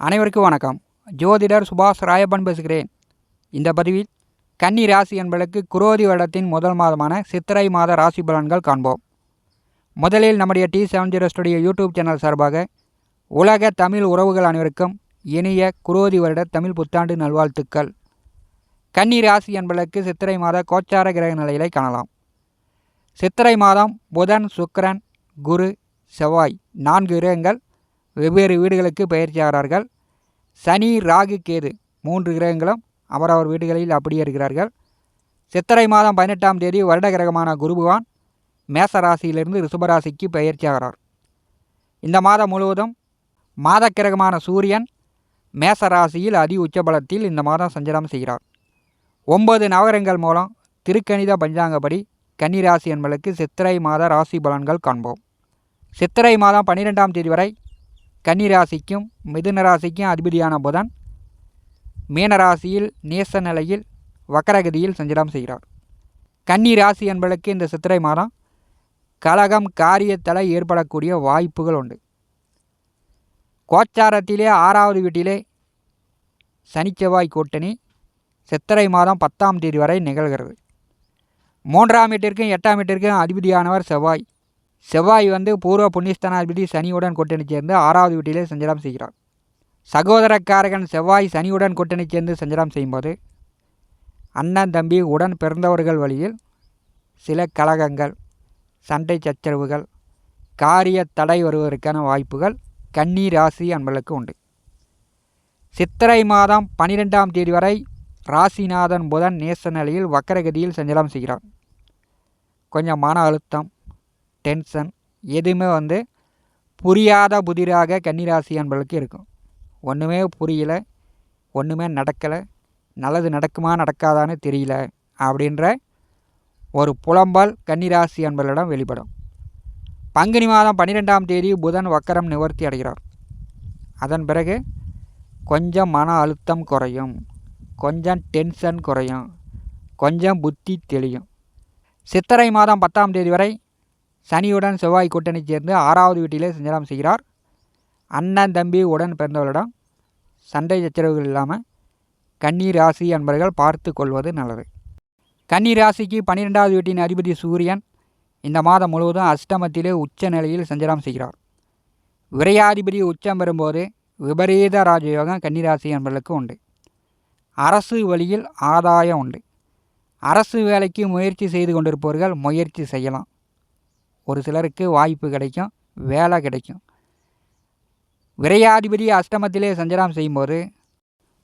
அனைவருக்கும் வணக்கம். ஜோதிடர் சுபாஷ் ராயப்பன் பேசுகிறேன். இந்த பதிவில் கன்னி ராசி என்பதற்கு குரோதி வருடத்தின் முதல் மாதமான சித்திரை மாத ராசி பலன்கள் காண்போம். முதலில் நம்முடைய T seven zero studio YouTube channel சார்பாக உலக தமிழ் உறவுகள் அனைவருக்கும் இனிய குரோதி வருட தமிழ் புத்தாண்டு நல்வாழ்த்துக்கள். கன்னி ராசி என்பதற்கு சித்திரை மாத கோச்சார கிரக நிலைகளை காணலாம். சித்திரை மாதம் புதன் சுக்கரன் குரு செவ்வாய் நான்கு கிரகங்கள் வெவ்வேறு வீடுகளுக்கு பயிற்சியாகிறார்கள் சனி ராகு கேது மூன்று கிரகங்களும் அவரவர் வீடுகளில் அப்படியே இருக்கிறார்கள். சித்திரை மாதம் பதினெட்டாம் தேதி வருட கிரகமான குருபகவான் மேச ராசியிலிருந்து ரிஷபராசிக்கு பயிற்சியாகிறார் இந்த மாதம் முழுவதும் மாத கிரகமான சூரியன் மேச ராசியில் அதி உச்சபலத்தில் இந்த மாதம் சஞ்சாரம் செய்கிறார். ஒன்பது நவகரங்கள் மூலம் திருக்கணித பஞ்சாங்கப்படி கன்னிராசி என்பதற்கு சித்திரை மாத ராசி பலன்கள் காண்போம். சித்திரை மாதம் பன்னிரெண்டாம் தேதி வரை கன்னிராசிக்கும் மிதுன ராசிக்கும் அதிபதியான புதன் மீனராசியில் நேச நிலையில் வக்கரகதியில் சஞ்சாரம் செய்கிறார். கன்னி ராசி என்பதற்கு இந்த சித்திரை மாதம் கலகம் காரியத்தலை ஏற்படக்கூடிய வாய்ப்புகள் உண்டு. கோச்சாரத்திலே ஆறாவது வீட்டிலே சனிச்செவ்வாய் கூட்டணி சித்திரை மாதம் பத்தாம் தேதி வரை நிகழ்கிறது. மூன்றாம் வீட்டிற்கும் எட்டாம் வீட்டிற்கும் அதிபதியானவர் செவ்வாய். செவ்வாய் வந்து பூர்வ புண்ணியஸ்தானாதிபதி சனியுடன் கூட்டணி சேர்ந்து ஆறாவது வீட்டிலே சஞ்சாரம் செய்கிறார். சகோதரக்காரகன் செவ்வாய் சனியுடன் கூட்டணி சேர்ந்து சஞ்சாரம் செய்யும்போது அண்ணன் தம்பி உடன் பிறந்தவர்கள் வழியில் சில கலகங்கள் சண்டை சச்சரவுகள் காரிய தடை வருவதற்கான வாய்ப்புகள் கன்னி ராசி அன்பர்களுக்கு உண்டு. சித்திரை மாதம் பனிரெண்டாம் தேதி வரை ராசிநாதன் புதன் நேச நிலையில் வக்கரகதியில் சஞ்சலம் செய்கிறார். கொஞ்சம் மன அழுத்தம் டென்ஷன் எதுவுமே வந்து புரியாத புதிராக கன்னிராசி அன்பளுக்கு இருக்கும். ஒன்றுமே புரியல ஒன்றுமே நடக்கலை நல்லது நடக்குமா நடக்காதான்னு தெரியல அப்படின்ற ஒரு புலம்பல் கன்னிராசி என்பவர்களிடம் வெளிப்படும். பங்குனி மாதம் பன்னிரெண்டாம் தேதி புதன் வக்கரம் நிவர்த்தி அடைகிறார். அதன் பிறகு கொஞ்சம் மன அழுத்தம் குறையும் கொஞ்சம் டென்ஷன் குறையும் கொஞ்சம் புத்தி தெளியும். சித்திரை மாதம் பத்தாம் தேதி வரை சனியுடன் செவ்வாய் கூட்டணி சேர்ந்து ஆறாவது வீட்டிலே சஞ்சாரம் செய்கிறார். அண்ணன் தம்பி உடன் பிறந்தவர்களிடம் சண்டை சச்சரவுகள் இல்லாமல் கன்னி ராசி என்பவர்கள் பார்த்து கொள்வது நல்லது. கன்னி ராசிக்கு பன்னிரெண்டாவது வீட்டின் அதிபதி சூரியன் இந்த மாதம் முழுவதும் அஷ்டமத்திலே உச்ச நிலையில் சஞ்சாரம் செய்கிறார். விரையாதிபதி உச்சம் பெறும்போது விபரீத ராஜயோகம் கன்னிராசி என்பவர்களுக்கு உண்டு. அரசு வழியில் ஆதாயம் உண்டு. அரசு வேலைக்கு முயற்சி செய்து கொண்டிருப்பவர்கள் முயற்சி செய்யலாம். ஒரு சிலருக்கு வாய்ப்பு கிடைக்கும் வேலை கிடைக்கும். விரையாதிபதி அஷ்டமத்திலே சஞ்சலம் செய்யும்போது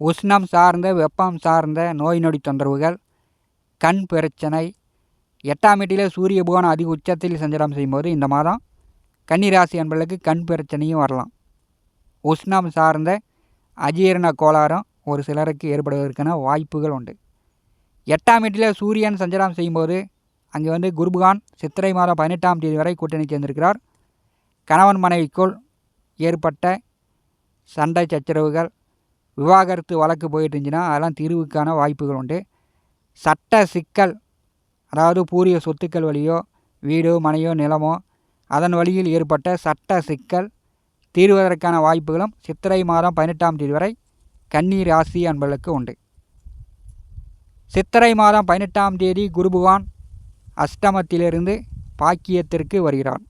உஷ்ணம் சார்ந்த வெப்பம் சார்ந்த நோய் நொடி தொந்தரவுகள் கண் பிரச்சனை எட்டாம் வீட்டிலே சூரிய புகான் அதிக உச்சத்தில் சஞ்சலம் செய்யும்போது இந்த மாதம் கன்னிராசி என்பதற்கு கண் பிரச்சனையும் வரலாம். உஷ்ணம் சார்ந்த அஜீரண கோளாறும் ஒரு சிலருக்கு ஏற்படுவதற்கான வாய்ப்புகள் உண்டு. எட்டாம் வீட்டில் சூரியன் சஞ்சலம் செய்யும்போது அங்கே வந்து குருபுகான் சித்திரை மாதம் பதினெட்டாம் தேதி வரை கூட்டணி சேர்ந்திருக்கிறார் கணவன் மனைவிக்குள் ஏற்பட்ட சண்டை சச்சரவுகள் விவாகரத்து வழக்கு போயிட்டு இருந்துச்சுன்னா அதெல்லாம் தீர்வுக்கான வாய்ப்புகள் உண்டு. சட்ட சிக்கல் அதாவது பூரிய சொத்துக்கள் வழியோ வீடோ மனையோ நிலமோ அதன் வழியில் ஏற்பட்ட சட்ட சிக்கல் தீர்வதற்கான வாய்ப்புகளும் சித்திரை மாதம் பதினெட்டாம் தேதி வரை கன்னி ராசி என்பதற்கு உண்டு. சித்திரை மாதம் பதினெட்டாம் தேதி குருபகவான் அஷ்டமத்திலிருந்து பாக்கியத்திற்கு வருகிறார்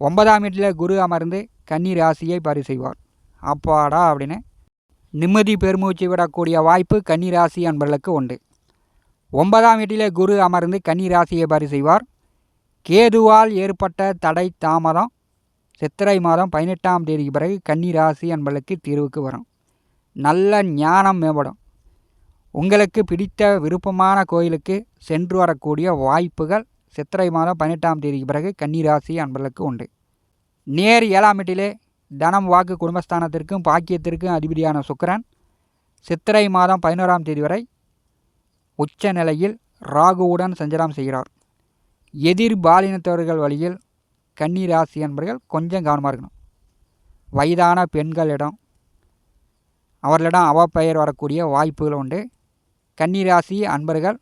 ஒன்பதாம் வீட்டில் குரு அமர்ந்து கன்னி ராசியை பரி செய்வார் அப்பாடா அப்படின்னு. நிம்மதி பெருமூச்சு விடக்கூடிய வாய்ப்பு கன்னி ராசி அன்பர்களுக்கு உண்டு. ஒன்பதாம் வீட்டில் குரு அமர்ந்து கன்னி ராசியை பரி செய்வார் கேதுவால் ஏற்பட்ட தடை தாமதம் சித்திரை மாதம் பதினெட்டாம் தேதிக்கு பிறகு கன்னி ராசி அன்பர்களுக்கு தீர்வுக்கு வரும். நல்ல ஞானம் மேம்படும். உங்களுக்கு பிடித்த விருப்பமான கோயிலுக்கு சென்று வரக்கூடிய வாய்ப்புகள் சித்திரை மாதம் பதினெட்டாம் தேதிக்கு பிறகு கன்னிராசி அன்பர்களுக்கு உண்டு. நேர் ஏழாம் வீட்டிலே தனம் வாக்கு குடும்பஸ்தானத்திற்கும் பாக்கியத்திற்கும் அதிபதியான சுக்கரன் சித்திரை மாதம் பதினோராம் தேதி வரை உச்ச நிலையில் ராகுவுடன் சஞ்சலம் செய்கிறார். எதிர் பாலினத்தவர்கள் வழியில் கன்னிராசி அன்பர்கள் கொஞ்சம் கவனமாக இருக்கணும். வயதான பெண்களிடம் அவர்களிடம் அவப்பெயர் வரக்கூடிய வாய்ப்புகள் உண்டு. கன்னிராசி அன்பர்கள்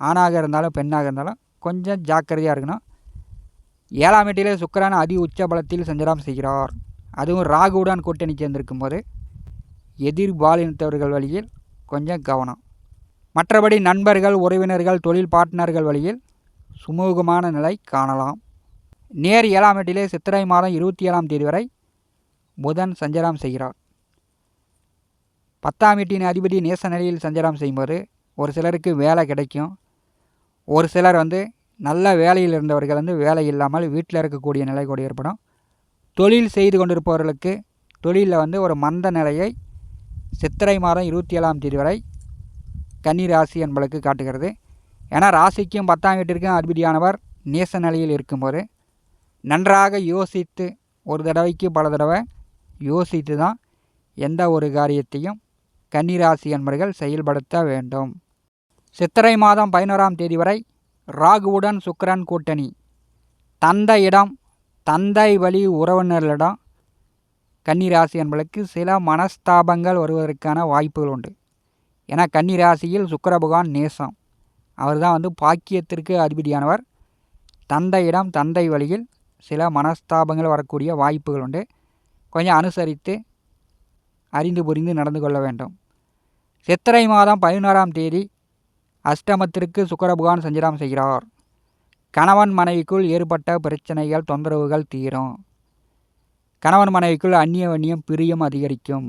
ஆணாக இருந்தாலும் பெண்ணாக இருந்தாலும் கொஞ்சம் ஜாக்கிரதையாக இருக்கணும். ஏழாம் வீட்டிலே சுக்கரான அதி உச்ச பலத்தில் சஞ்சாரம் செய்கிறார். அதுவும் ராகுவுடன் கூட்டணி சேர்ந்திருக்கும் போது எதிர்பாலினத்தவர்கள் வழியில் கொஞ்சம் கவனம். மற்றபடி நண்பர்கள் உறவினர்கள் தொழில் பார்ட்னர்கள் வழியில் சுமூகமான நிலை காணலாம். நேர் ஏழாம் எட்டிலே சித்திரை மாதம் இருபத்தி ஏழாம் தேதி வரை புதன் சஞ்சலம் செய்கிறார். பத்தாம் வீட்டின் அதிபதி நேச நிலையில் சஞ்சலம் செய்யும்போது ஒரு சிலருக்கு வேலை கிடைக்கும். ஒரு சிலர் வந்து நல்ல வேலையில் இருந்தவர்கள் வந்து வேலை இல்லாமல் வீட்டில் இருக்கக்கூடிய நிலை கூட ஏற்படும். தொழில் செய்து கொண்டிருப்பவர்களுக்கு தொழிலில் வந்து ஒரு மந்த நிலையை சித்திரை மாதம் இருபத்தி ஏழாம் தேதி வரை கன்னி ராசி என்பளுக்கு காட்டுகிறது. ஏன்னா ராசிக்கும் பத்தாம் வீட்டிற்கும் அதிபதியானவர் நேச நிலையில் இருக்கும்போது நன்றாக யோசித்து ஒரு தடவைக்கு பல தடவை யோசித்து தான் எந்த ஒரு காரியத்தையும் கன்னிராசி என்பர்கள் செயல்படுத்த வேண்டும். சித்திரை மாதம் பதினோராம் தேதி வரை ராகுவுடன் சுக்கரன் கூட்டணி. தந்தையிடம் தந்தை வழி உறவினர்களிடம் கன்னிராசி என்பதற்கு சில மனஸ்தாபங்கள் வருவதற்கான வாய்ப்புகள் உண்டு. ஏன்னா கன்னிராசியில் சுக்கர பகவான் நேசம். அவர் தான் வந்து பாக்கியத்திற்கு அதிபதியானவர். தந்தையிடம் தந்தை வழியில் சில மனஸ்தாபங்கள் வரக்கூடிய வாய்ப்புகள் உண்டு. கொஞ்சம் அனுசரித்து அறிந்து புரிந்து நடந்து கொள்ள வேண்டும். சித்திரை மாதம் பதினோராம் தேதி அஷ்டமத்திற்கு சுக்கரபகவான் பகவான் செய்கிறார். கணவன் மனைவிக்குள் ஏற்பட்ட பிரச்சனைகள் தொந்தரவுகள் தீரும். கணவன் மனைவிக்குள் அந்நிய வன்னியம் பிரியம் அதிகரிக்கும்.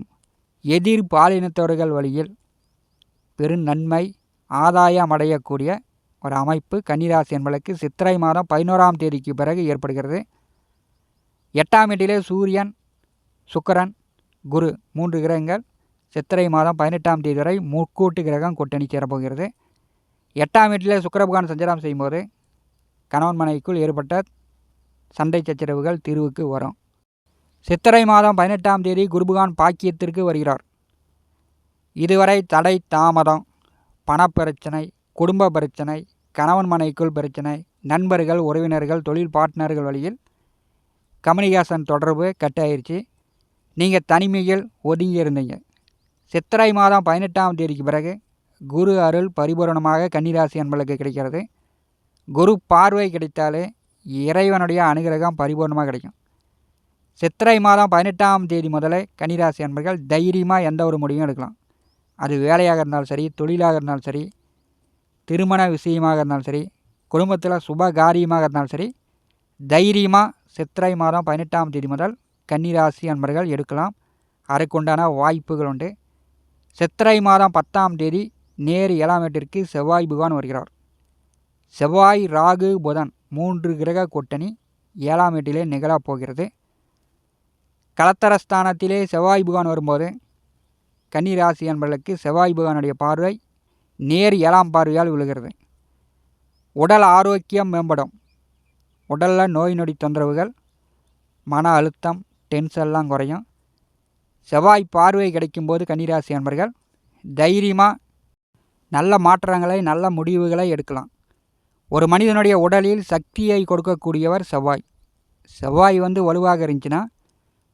எதிர் பாலினத்தவர்கள் வழியில் பெரும் நன்மை ஆதாயம் அடையக்கூடிய ஒரு அமைப்பு கன்னிராசி என்பதற்கு சித்திரை மாதம் பதினோராம் தேதிக்கு பிறகு ஏற்படுகிறது. எட்டாம் வீட்டிலே சூரியன் சுக்கரன் குரு மூன்று கிரகங்கள் சித்திரை மாதம் பதினெட்டாம் தேதி வரை முக்கூட்டு கிரகம் கூட்டணி சேரப்போகிறது. எட்டாம் வீட்டிலே சுக்கரபகான் சஞ்சாரம் செய்யும்போது கணவன் மனைவிக்குள் ஏற்பட்ட சண்டை சச்சரவுகள் தீர்வுக்கு வரும். சித்திரை மாதம் பதினெட்டாம் தேதி குருபகான் பாக்கியத்திற்கு வருகிறார். இதுவரை தடை தாமதம் பணப்பிரச்சனை குடும்ப பிரச்சனை கணவன் மனைவிக்குள் பிரச்சனை நண்பர்கள் உறவினர்கள் தொழில் பார்ட்னர்கள் வழியில் கம்யூனிகேஷன் தொடர்பு கட் ஆயிடுச்சு நீங்கள் தனிமையில் ஒதுங்கி இருந்தீங்க சித்திரை மாதம் பதினெட்டாம் தேதிக்கு பிறகு குரு அருள் பரிபூரணமாக கன்னிராசி அன்பளுக்கு கிடைக்கிறது. குரு பார்வை கிடைத்தாலே இறைவனுடைய அனுகிரகம் பரிபூர்ணமாக கிடைக்கும். சித்திரை மாதம் பதினெட்டாம் தேதி முதலே கன்னிராசி அன்பர்கள் தைரியமாக எந்த ஒரு முடிவும் எடுக்கலாம். அது வேலையாக இருந்தாலும் சரி தொழிலாக இருந்தாலும் சரி திருமண விஷயமாக இருந்தாலும் சரி குடும்பத்தில் சுப காரியமாக இருந்தாலும் சரி தைரியமாக சித்திரை மாதம் பதினெட்டாம் தேதி முதல் கன்னிராசி அன்பர்கள் எடுக்கலாம். அதுக்குண்டான வாய்ப்புகள் உண்டு. சித்திரை மாதம் பத்தாம் தேதி நேர் ஏழாம் வீட்டிற்கு செவ்வாய் புகான் வருகிறார். செவ்வாய் ராகு புதன் மூன்று கிரக கூட்டணி ஏழாம் வீட்டிலே நிகழப் போகிறது. கலத்தரஸ்தானத்திலே செவ்வாய் புகான் வரும்போது கன்னிராசி என்பதற்கு செவ்வாய் புகானுடைய பார்வை நேர் ஏழாம் பார்வையால் விழுகிறது. உடல் ஆரோக்கியம் மேம்படும். உடலில் நோய் நொடி தொந்தரவுகள் மன அழுத்தம் டென்ஷன்லாம் குறையும். செவ்வாய் பார்வை கிடைக்கும்போது கன்னிராசி அன்பர்கள் தைரியமாக நல்ல மாற்றங்களை நல்ல முடிவுகளை எடுக்கலாம். ஒரு மனிதனுடைய உடலில் சக்தியை கொடுக்கக்கூடியவர் செவ்வாய். செவ்வாய் வந்து வலுவாக இருந்துச்சுன்னா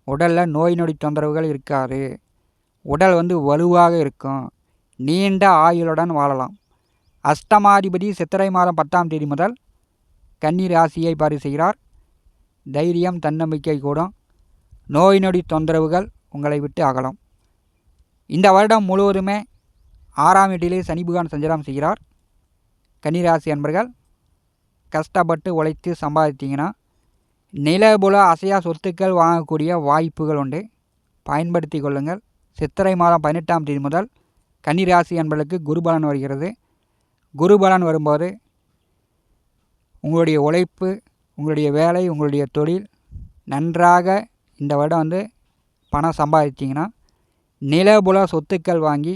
உடலில் நோய் நொடி தொந்தரவுகள் இருக்காது. உடல் வந்து வலுவாக இருக்கும். நீண்ட ஆயுளுடன் வாழலாம். அஷ்டமாதிபதி சித்திரை மாதம் பத்தாம் தேதி முதல் கன்னி ராசியை பாரி செய்கிறார். தைரியம் தன்னம்பிக்கை கூடும். நோய் நொடி தொந்தரவுகள் உங்களை விட்டு அகலும். இந்த வருடம் முழுவதுமே ஆறாம் வீட்டிலே சனி பகவான் சஞ்சாரம் செய்கிறார். கன்னிராசி அன்பர்கள் கஷ்டப்பட்டு உழைத்து சம்பாதித்தீங்கன்னா நிலபுல அசையா சொத்துக்கள் வாங்கக்கூடிய வாய்ப்புகள் உண்டு. பயன்படுத்தி கொள்ளுங்கள். சித்திரை மாதம் பதினெட்டாம் தேதி முதல் கன்னிராசி அன்பர்களுக்கு குருபலன் வருகிறது. குருபலன் வரும்போது உங்களுடைய உழைப்பு உங்களுடைய வேலை உங்களுடைய தொழில் நன்றாக இந்த வருடம் வந்து பணம் சம்பாதிச்சிங்கன்னா நிலபுல சொத்துக்கள் வாங்கி